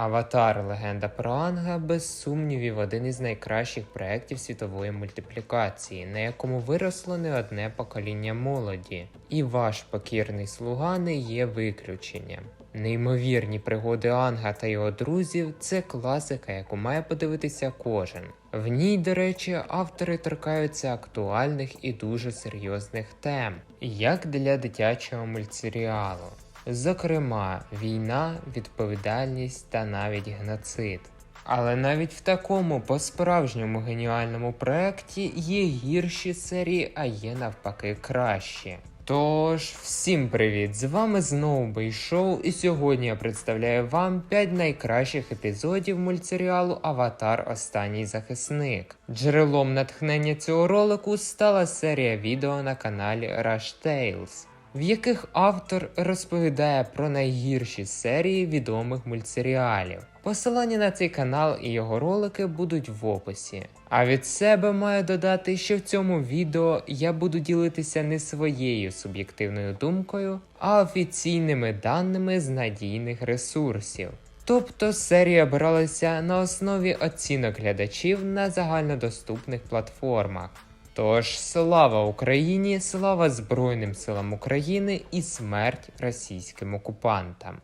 Аватар Легенда про Анга без сумнівів один із найкращих проєктів світової мультиплікації, на якому виросло не одне покоління молоді, і ваш покірний слуга не є виключенням. Неймовірні пригоди Анга та його друзів це класика, яку має подивитися кожен. В ній, до речі, автори торкаються актуальних і дуже серйозних тем, як для дитячого мультсеріалу. Зокрема, війна, відповідальність та навіть геноцид. Але навіть в такому по-справжньому геніальному проєкті є гірші серії, а є навпаки кращі. Тож, всім привіт! З вами знову Бейшоу, і сьогодні я представляю вам 5 найкращих епізодів мультсеріалу Аватар Останній захисник. Джерелом натхнення цього ролику стала серія відео на каналі Rush Tales в яких автор розповідає про найгірші серії відомих мультсеріалів. Посилання на цей канал і його ролики будуть в описі. А від себе маю додати, що в цьому відео я буду ділитися не своєю суб'єктивною думкою, а офіційними даними з надійних ресурсів. Тобто серія обиралася на основі оцінок глядачів на загальнодоступних платформах. Тож слава Україні, слава Збройним силам України і смерть російським окупантам.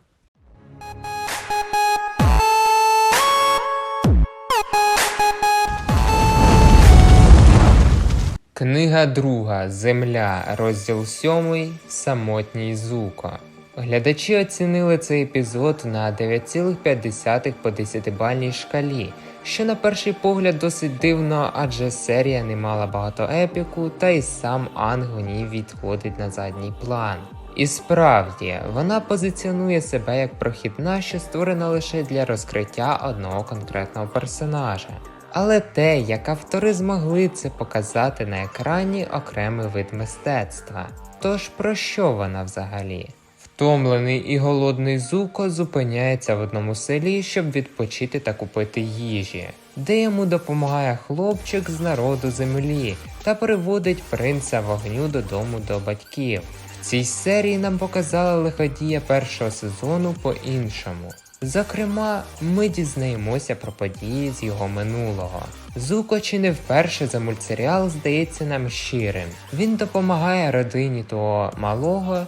Книга друга Земля, розділ 7 Самотній Зуко. Глядачі оцінили цей епізод на 9,5 по 10-бальній шкалі, що на перший погляд досить дивно, адже серія не мала багато епіку, та й сам Анг в ній відходить на задній план. І справді, вона позиціонує себе як прохідна, що створена лише для розкриття одного конкретного персонажа. Але те, як автори змогли це показати на екрані окремий вид мистецтва. Тож про що вона взагалі? Втомлений і голодний Зуко зупиняється в одному селі, щоб відпочити та купити їжі, де йому допомагає хлопчик з народу землі та приводить принца вогню додому до батьків. В цій серії нам показали лиходія першого сезону по-іншому. Зокрема, ми дізнаємося про події з його минулого. Зуко чи не вперше за мультсеріал здається нам щирим. Він допомагає родині того малого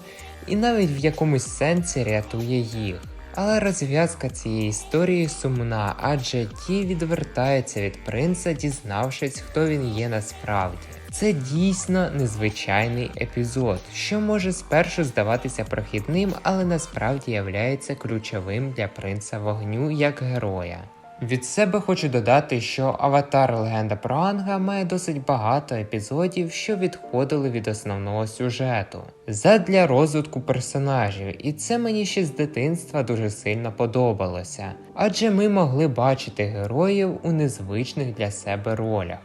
і навіть в якомусь сенсі рятує їх. Але розв'язка цієї історії сумна, адже ті відвертаються від принца, дізнавшись, хто він є насправді. Це дійсно незвичайний епізод, що може спершу здаватися прохідним, але насправді являється ключовим для принца вогню як героя. Від себе хочу додати, що Аватар. Легенда про Анга має досить багато епізодів, що відходили від основного сюжету, задля розвитку персонажів, і це мені ще з дитинства дуже сильно подобалося, адже ми могли бачити героїв у незвичних для себе ролях.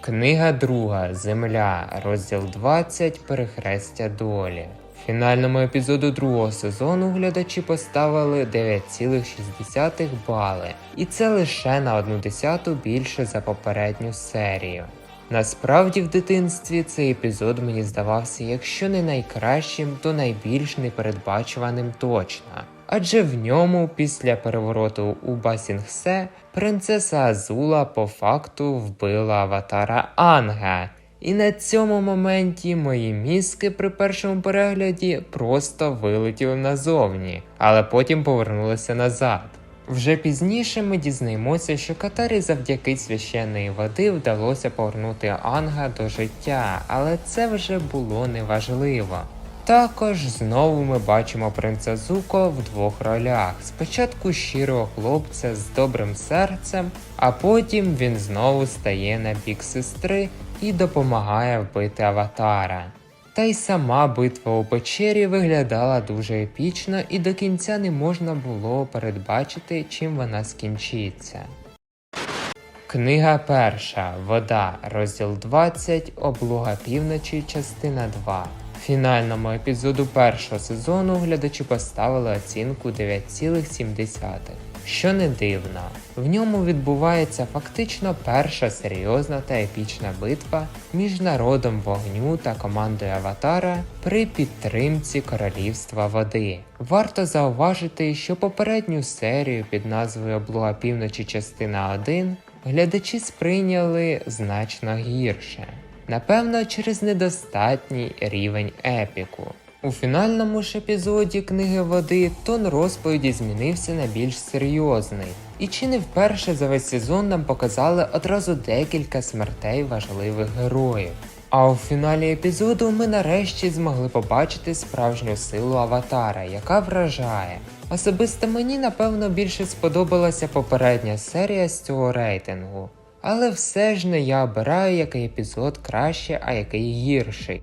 Книга друга. Земля, розділ 20 Перехрестя долі. Фінальному епізоду другого сезону глядачі поставили 9,6 бали, і це лише на одну десяту більше за попередню серію. Насправді в дитинстві цей епізод мені здавався, якщо не найкращим, то найбільш непередбачуваним точно. Адже в ньому після перевороту у Басінгсе принцеса Азула по факту вбила аватара Анга. І на цьому моменті мої мізки при першому перегляді просто вилетіли назовні, але потім повернулися назад. Вже пізніше ми дізнаємося, що Катарі завдяки священної води вдалося повернути Анга до життя, але це вже було неважливо. Також знову ми бачимо принца Зуко в двох ролях: спочатку щирого хлопця з добрим серцем, а потім він знову стає на бік сестри і допомагає вбити аватара. Та й сама битва у печері виглядала дуже епічно, і до кінця не можна було передбачити, чим вона скінчиться. Книга перша Вода, розділ 20, облуга півночі, частина 2. Фінальному епізоду першого сезону глядачі поставили оцінку 9,7. Що не дивно, в ньому відбувається фактично перша серйозна та епічна битва між народом вогню та командою Аватара при підтримці Королівства води. Варто зауважити, що попередню серію під назвою Облога півночі частина 1 глядачі сприйняли значно гірше. Напевно, через недостатній рівень епіку. У фінальному ж епізоді книги води тон розповіді змінився на більш серйозний, і чи не вперше за весь сезон нам показали одразу декілька смертей важливих героїв. А у фіналі епізоду ми нарешті змогли побачити справжню силу аватара, яка вражає. Особисто мені напевно більше сподобалася попередня серія з цього рейтингу. Але все ж не я обираю, який епізод краще, а який гірший.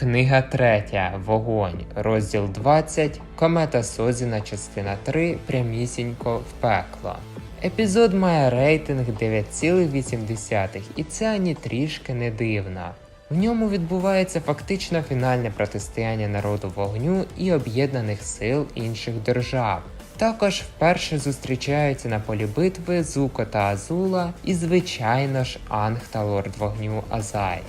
Книга 3. Вогонь. Розділ 20. Комета Созіна, частина 3. Прямісінько в пекло. Епізод має рейтинг 9,8, і це ані трішки не дивно. В ньому відбувається фактично фінальне протистояння народу вогню і об'єднаних сил інших держав. Також вперше зустрічаються на полі битви Зуко та Азула і, звичайно ж, Анг та Лорд вогню Азай.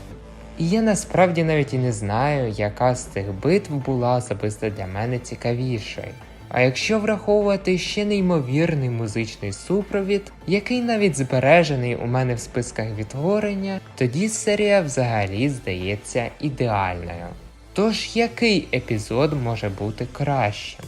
І я насправді навіть і не знаю, яка з цих битв була особисто для мене цікавішою. А якщо враховувати ще неймовірний музичний супровід, який навіть збережений у мене в списках відтворення, тоді серія взагалі здається ідеальною. Тож який епізод може бути кращим?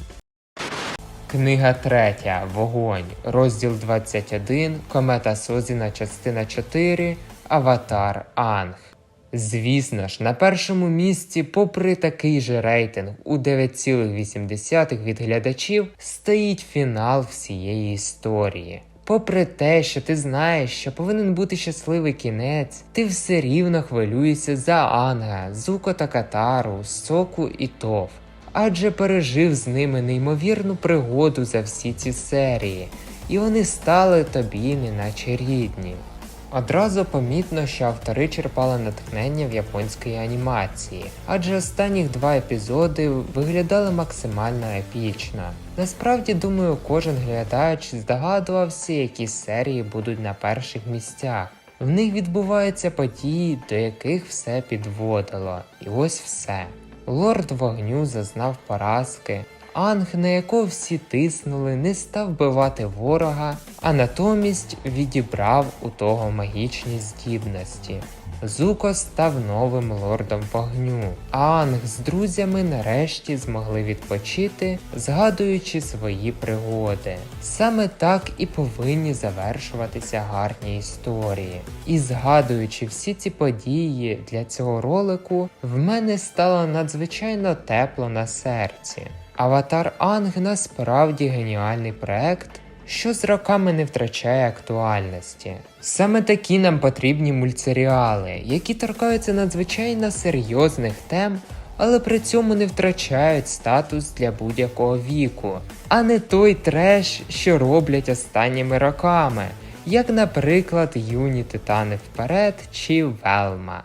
Книга 3. Вогонь. Розділ 21. Комета Созіна, частина 4. Аватар Анг. Звісно ж, на першому місці, попри такий же рейтинг у 9,8 від глядачів, стоїть фінал всієї історії. Попри те, що ти знаєш, що повинен бути щасливий кінець, ти все рівно хвилюєшся за Анга, Зуко та Катару, Соку і Тов. Адже пережив з ними неймовірну пригоду за всі ці серії, і вони стали тобі неначе рідні. Одразу помітно, що автори черпали натхнення в японської анімації, адже останніх два епізоди виглядали максимально епічно. Насправді, думаю, кожен глядач здогадувався, які серії будуть на перших місцях. В них відбуваються події, до яких все підводило, і ось все. Лорд вогню зазнав поразки, Анг, на якого всі тиснули, не став бивати ворога, а натомість відібрав у того магічні здібності. Зуко став новим лордом вогню, а Анг з друзями нарешті змогли відпочити, згадуючи свої пригоди. Саме так і повинні завершуватися гарні історії. І згадуючи всі ці події для цього ролику, в мене стало надзвичайно тепло на серці. Аватар Анг насправді геніальний проект, що з роками не втрачає актуальності. Саме такі нам потрібні мультсеріали, які торкаються надзвичайно серйозних тем, але при цьому не втрачають статус для будь-якого віку, а не той треш, що роблять останніми роками, як, наприклад, юні титани вперед чи Велма.